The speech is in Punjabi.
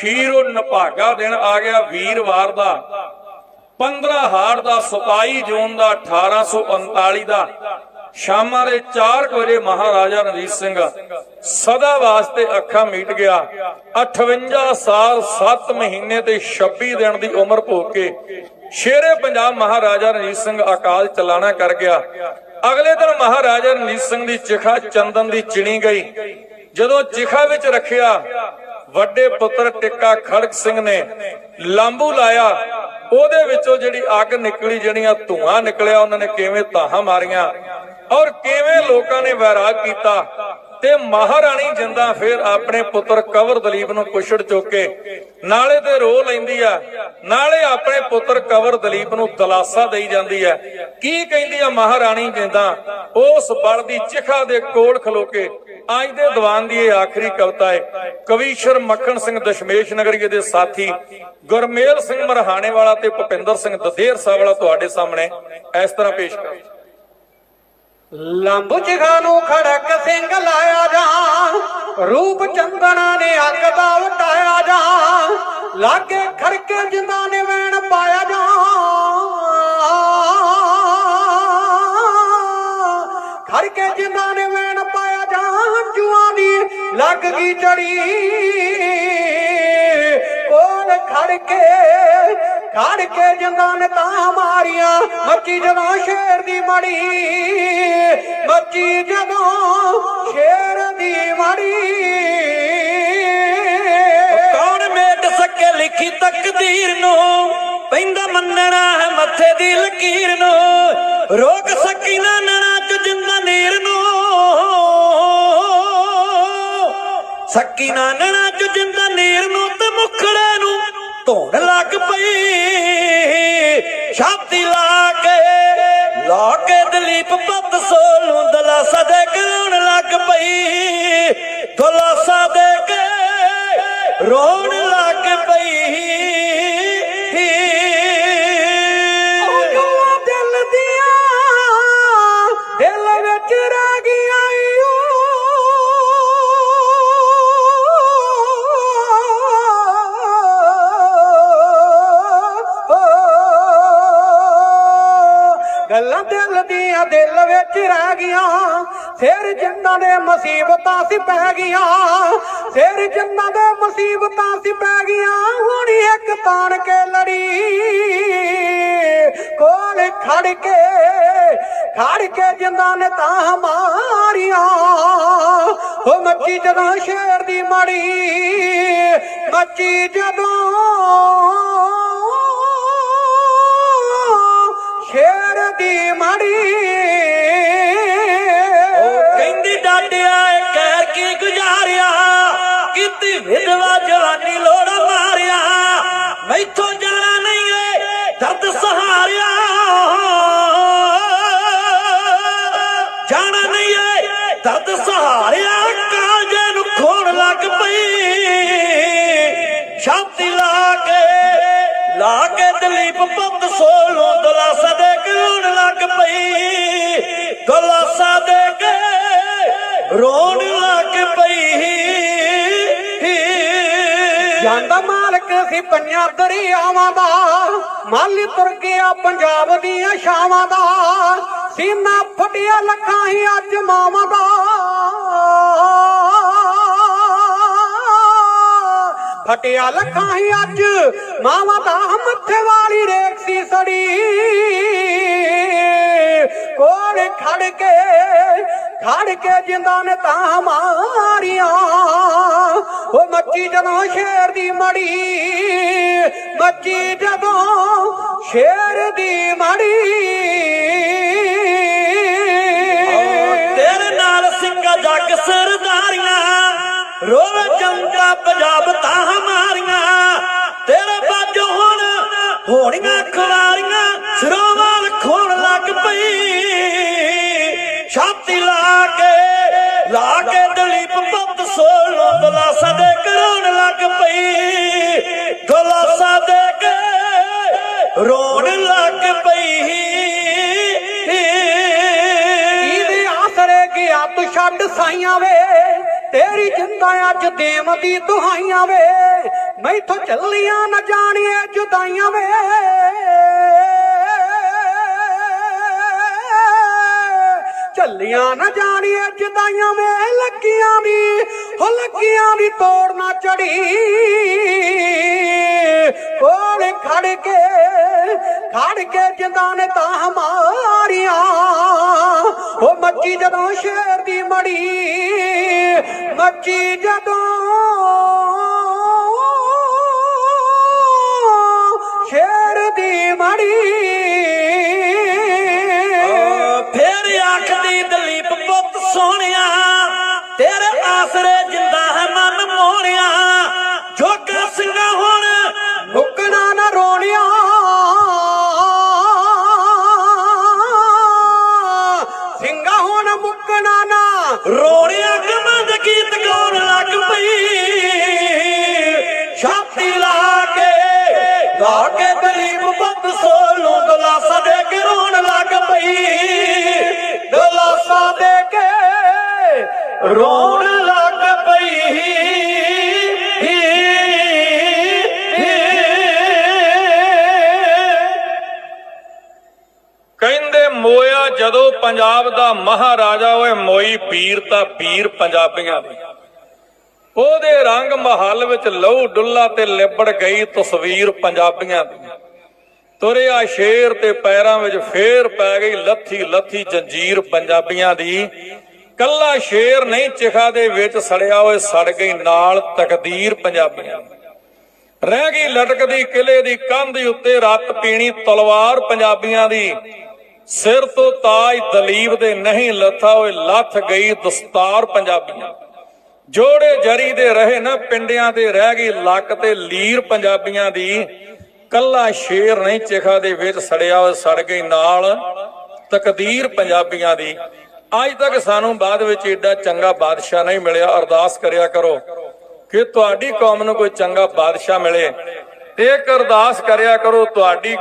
ਅਖੀਰ ਉਹ ਨਭਾਗਾ ਦਿਨ ਆ ਗਿਆ ਵੀਰਵਾਰ ਦਾ। 15 ਹਾੜ ਦਾ 27 ਜੂਨ ਦਾ 1839 ਦਾ। ਸ਼ਾਮਾਂ ਦੇ 4 ਵਜੇ ਮਹਾਰਾਜਾ ਰਣਜੀਤ ਸਿੰਘ ਸਦਾ ਵਾਸਤੇ ਅੱਖਾਂ ਮੀਟ ਗਿਆ। 58 ਸਾਲ 7 ਮਹੀਨੇ ਤੇ 26 ਦਿਨ ਦੀ ਉਮਰ ਭੋਗ ਕੇ ਸ਼ੇਰੇ ਪੰਜਾਬ ਮਹਾਰਾਜਾ ਰਣਜੀਤ ਸਿੰਘ ਅਕਾਲ ਚਲਾਣਾ ਕਰ ਗਿਆ। ਅਗਲੇ ਦਿਨ ਮਹਾਰਾਜਾ ਰਣਜੀਤ ਸਿੰਘ ਦੀ ਚਿਖਾ ਚੰਦਨ ਦੀ ਚਿਣੀ ਗਈ। ਜਦੋਂ ਚਿਖਾ ਵਿੱਚ ਰੱਖਿਆ ਵੱਡੇ ਪੁੱਤਰ ਟਿੱਕਾ ਖੜਕ ਸਿੰਘ ਨੇ ਲਾਂਬੂ ਲਾਇਆ। ਉਹਦੇ ਵਿੱਚੋਂ ਜਿਹੜੀ ਅੱਗ ਨਿਕਲੀ, ਜਿਹੜੀਆਂ ਧੂਆਂ ਨਿਕਲਿਆ, ਉਹਨਾਂ ਨੇ ਕਿਵੇਂ ਤਾਹਾਂ ਮਾਰੀਆਂ ਔਰ ਕਿਵੇਂ ਲੋਕਾਂ ਨੇ ਵੈਰਾਗ ਕੀਤਾ ਤੇ ਮਹਾਰਾਣੀ ਜਿੰਦਾ ਫਿਰ ਆਪਣੇ ਪੁੱਤਰ ਕਵਰ ਦਲੀਪ ਨੂੰ ਕੁਛੜ ਚੁੱਕ। ਕੇ ਨਾਲੇ ਤੇ ਰੋ ਲੈਂਦੀ ਆ, ਨਾਲੇ ਆਪਣੇ ਪੁੱਤਰ ਕਵਰ ਦਲੀਪ ਨੂੰ ਦਲਾਸਾ ਦੇਈ ਜਾਂਦੀ ਆ। ਕੀ ਕਹਿੰਦੀ ਆ ਮਹਾਰਾਣੀ ਜਿੰਦਾ? ਉਸ ਬਲ ਦੀ ਚਿਖਾ ਦੇ ਕੋਲ ਖਲੋ ਕੇ ਅੱਜ ਦੇ ਦੀਵਾਨ ਦੀ ਇਹ ਆਖਰੀ ਕਵਿਤਾ ਹੈ। ਕਵੀਸ਼ਰ ਮੱਖਣ ਸਿੰਘ ਦਸ਼ਮੇਸ਼ ਨਗਰੀਏ ਦੇ ਸਾਥੀ ਗੁਰਮੇਲ ਸਿੰਘ ਮਰਹਾਣੇ ਵਾਲਾ ਤੇ ਭੁਪਿੰਦਰ ਸਿੰਘ ਦਦੇਰ ਸਾਹਿਬ ਵਾਲਾ ਤੁਹਾਡੇ ਸਾਹਮਣੇ ਇਸ ਤਰ੍ਹਾਂ ਪੇਸ਼ ਕਰ। ਲੰਬ ਜਿਗਾ ਨੂੰ ਖੜਕ ਸਿੰਘ ਲਾਇਆ ਜਾ, ਰੂਪ ਚੰਦਨਾ ਨੇ ਅੱਗ ਦਾ ਵਟਾਇਆ ਜਾ, ਲਾਗੇ ਖੜਕੇ ਜਿੰਦਾ ਨੇ ਵੈਣ ਪਾਇਆ ਜਾ। ਲੱਗ ਗਈ ਚੜੀ ਖੜ ਕੇ ਖੜ ਕੇ ਜਿੰਦਾਂ ਨੇ ਤਾਂ ਮਾਰੀਆਂ। ਮੱਚੀ ਜਦੋਂ ਸ਼ੇਰ ਦੀ ਮੜੀ, ਮੱਚੀ ਜਦੋਂ ਸ਼ੇਰ ਦੀ ਮੜੀ। ਕੌਣ ਮੇਟ ਸਕੇ ਲਿਖੀ ਤਕਦੀਰ ਨੂੰ? ਪੈਂਦਾ ਮੰਨਣਾ ਹੈ ਮੱਥੇ ਦੀ ਲਕੀਰ ਨੂੰ। ਰੋਕ ਸਕੀ ਸਕੀ ਨਾ ਨਣਾ ਜਿੰਦਾ ਨੀਰ ਨੂੰ ਤੇ ਮੁਖੜੇ ਨੂੰ ਧੋਣ ਲੱਗ ਪਈ। ਛਾਤੀ ਲਾ ਕੇ ਲਾ ਕੇ ਦਲੀਪ ਪੱਤ ਸੋਲ ਦਲਾ ਸਦੇ ਕਰਾਉਣ ਲੱਗ ਪਈ। ਗੱਲਾਂ ਦਿਲ ਦੀਆਂ ਦਿਲ ਵਿੱਚ ਰਹਿ ਗਈਆਂ, ਫਿਰ ਜਿੰਨਾਂ ਦੇ ਮੁਸੀਬਤਾਂ ਸੀ ਪੈ ਗਈਆਂ, ਫਿਰ ਜਿੰਨਾਂ ਦੇ ਮੁਸੀਬਤਾਂ ਸੀ ਪੈ ਗਈਆਂ, ਹੁਣ ਇੱਕ ਤਾਣ ਕੇ ਲੜੀ, ਕੋਲ ਖੜ ਕੇ ਖੜ ਕੇ ਜਿੰਦਾਂ ਨੇ ਤਾਂ ਮਾਰੀਆਂ, ਉਹ ਮੱਚੀ ਜਦੋਂ ਸ਼ੇਰ ਦੀ ਮਾੜੀ ਮੱਚੀ ਜਦੋਂ ਸ਼ੇਰ ਦੀ ਮੜੀ। ਉਹ ਕਹਿੰਦੀ ਡਾਡਿਆ ਕਹਿਰ ਕੀ ਗੁਜ਼ਾਰਿਆ? ਕੀਤੀ ਵਿਧਵਾ ਜਵਾਨੀ ਲੋੜਾ ਮਾਰਿਆ। ਮੈਥੋਂ ਜਾਣਾ ਨਹੀਂ ਏ, ਦਰਦ ਸਹਾਰਿਆ। ਜਾਣਾ ਨਹੀਂ ਏ, ਦਰਦ ਸਹਾਰਿਆ। ਪੁੱਤ ਸੋਲੋਂ ਦਲਾਸਾ ਦੇ ਕੇ ਰੋਣ ਲੱਗ ਪਈ। ਦਲਾਸਾ ਦੇ ਕੇ ਰੋਣ ਲੱਗ ਪਈ। ਜਾਂਦਾ ਮਾਲਕ ਸੀ ਪੰਜਾਂ ਦਰਿਆਵਾਂ ਦਾ, ਮਾਲੀ ਤੁਰ ਗਿਆ ਪੰਜਾਬ ਦੀਆਂ ਛਾਵਾਂ ਦਾ। ਸੀਨਾ ਫਟਿਆ ਲੱਖਾਂ ਹੀ ਅੱਜ ਮਾਵਾਂ ਦਾ। ਫਟਿਆ ਲੱਖਾਂ ਹੀ ਅੱਜ, ਮਾਵਾਂ ਦਾ ਮੱਥੇ ਵਾਲੀ ਰੇਖ ਸੀ ਸੜੀ। ਕੋਲ ਖੜ ਕੇ ਖੜ ਕੇ ਜਿੰਦਾ ਨੇ ਤਾਂ ਮਾਰੀਆਂ। ਉਹ ਮੱਚੀ ਜਦੋਂ ਸ਼ੇਰ ਦੀ ਮੜੀ, ਮੱਚੀ ਜਦੋਂ ਸ਼ੇਰ ਦੀ ਮੜੀ। ਤੇਰੇ ਨਾਲ ਸਿੰਘਾ ਜੱਗ ਸਰਦਾਰੀਆਂ, ਰੋਵੇ ਚੰਗਾ ਪੰਜਾਬ ਤਾਂ ਮਾਰੀਆਂ। ਤੇਰੇ ਬਾਝੋਂ ਹੁਣ ਹੋਣੀਆਂ ਖਵਾਰੀਆਂ ਸਰੋਵਾਲ ਖੋਣ ਲੱਗ ਪਈ। ਛਾਤੀ ਲਾ ਕੇ ਲਾ ਕੇ ਦਲੀਪ ਪੁੱਤ ਸੋਲੋਂ ਦਲਾਸਾ ਦੇ ਕਰੋਣ ਲੱਗ ਪਈ। ਦਲਾਸਾ ਦੇ ਕੇ ਰੋਣ ਲੱਗ ਪਈ। ਇਹਦੇ ਆਸਰੇ ਗਿਆ ਛੱਡ ਸਾਈਆਂ ਵੇ। ਤੇਰੀ ਜਿੰਦਾ ਅੱਜ ਦੇਮ ਦੀ ਦੁਹਾਈਆਂ ਵੇ। ਮੈਥੋਂ ਚੱਲੀਆਂ ਨਾ ਜਾਣੀਏ ਜੁਦਾਈਆਂ ਵੇ। ਚੱਲੀਆਂ ਨਾ ਜਾਣੀਏ ਜੁਦਾਈਆਂ ਵੇ ਲੱਗੀਆਂ ਵੀ ਹੋ ਲੱਗੀਆਂ ਦੀ ਤੋੜ ਚੜੀ। ਕੋਲ ਖੜ ਕੇ ਖੜ ਕੇ ਜਿੰਦਾ ਨੇ ਤਾਂ ਮਾਰੀਆਂ। ਉਹ ਮੱਚੀ ਜਦੋਂ ਸ਼ੇਰ ਦੀ ਮੜੀ ਮੱਚੀ ਜਦੋਂ ਰੋਣ ਲੱਗ ਪਈ। ਕਹਿੰਦੇ, ਮੋਇਆ ਜਦੋਂ ਪੰਜਾਬ ਦਾ ਮਹਾਰਾਜਾ ਓਏ, ਮੋਈ ਪੀਰ ਤਾਂ ਪੀਰ ਪੰਜਾਬੀਆਂ ਦੇ। ਉਹਦੇ ਰੰਗ ਮਹੱਲ ਵਿੱਚ ਲਹੂ ਡੁੱਲਾ ਤੇ ਲਿਬੜ ਗਈ ਤਸਵੀਰ ਪੰਜਾਬੀਆਂ ਦੀ। ਤੁਰਿਆ ਸ਼ੇਰ ਤੇ ਪੈਰਾਂ ਵਿੱਚ ਫੇਰ ਪੈ ਗਈ ਲੱਥੀ ਲੱਥੀ ਜੰਜੀਰ ਪੰਜਾਬੀਆਂ ਦੀ। ਕੱਲਾ ਸ਼ੇਰ ਨਹੀਂ, ਚਿਖਾ ਦੇ ਵਿੱਚ ਸੜਿਆ ਓਏ ਸੜ ਗਈ ਨਾਲ ਤਕਦੀਰ ਪੰਜਾਬੀਆਂ। ਦੀ ਰਹਿ ਗਈ ਲਟਕਦੀ ਕਿਲੇ ਦੀ ਕੰਧ ਉੱਤੇ ਰੱਤ ਪੀਣੀ ਤਲਵਾਰ ਪੰਜਾਬੀਆਂ ਦੀ। ਸਿਰ ਤੋਂ ਤਾਜ ਦਲੀਪ ਦੇ ਨਹੀਂ ਲੱਥਾ ਓਏ ਲੱਥ ਗਈ ਦਸਤਾਰ ਪੰਜਾਬੀਆਂ। ਜੋੜੇ ਜਰੀ ਦੇ ਰਹੇ ਨਾ ਪਿੰਡਿਆਂ ਤੇ ਰਹਿ ਗਈ ਲੱਕ ਤੇ ਲੀਰ ਪੰਜਾਬੀਆਂ ਦੀ। ਕੱਲਾ ਸ਼ੇਰ ਨਹੀਂ, ਚਿਖਾ ਦੇ ਵਿੱਚ ਸੜਿਆ ਓਏ ਸੜ ਗਈ ਨਾਲ ਤਕਦੀਰ ਪੰਜਾਬੀਆਂ ਦੀ। ਅੱਜ ਤੱਕ ਸਾਨੂੰ ਬਾਅਦ ਵਿੱਚ ਏਡਾ ਚੰਗਾ ਬਾਦਸ਼ਾਹ ਨਹੀਂ ਮਿਲਿਆ। ਅਰਦਾਸ ਕਰਿਆ ਕਰੋ ਕਿ ਤੁਹਾਡੀ ਕੌਮ ਨੂੰ ਕੋਈ ਚੰਗਾ ਬਾਦਸ਼ਾਹ ਮਿਲੇ। ਤੇ ਇੱਕ ਅਰਦਾਸ ਕਰਿਆ ਕਰੋ, ਤੁਹਾਡੀ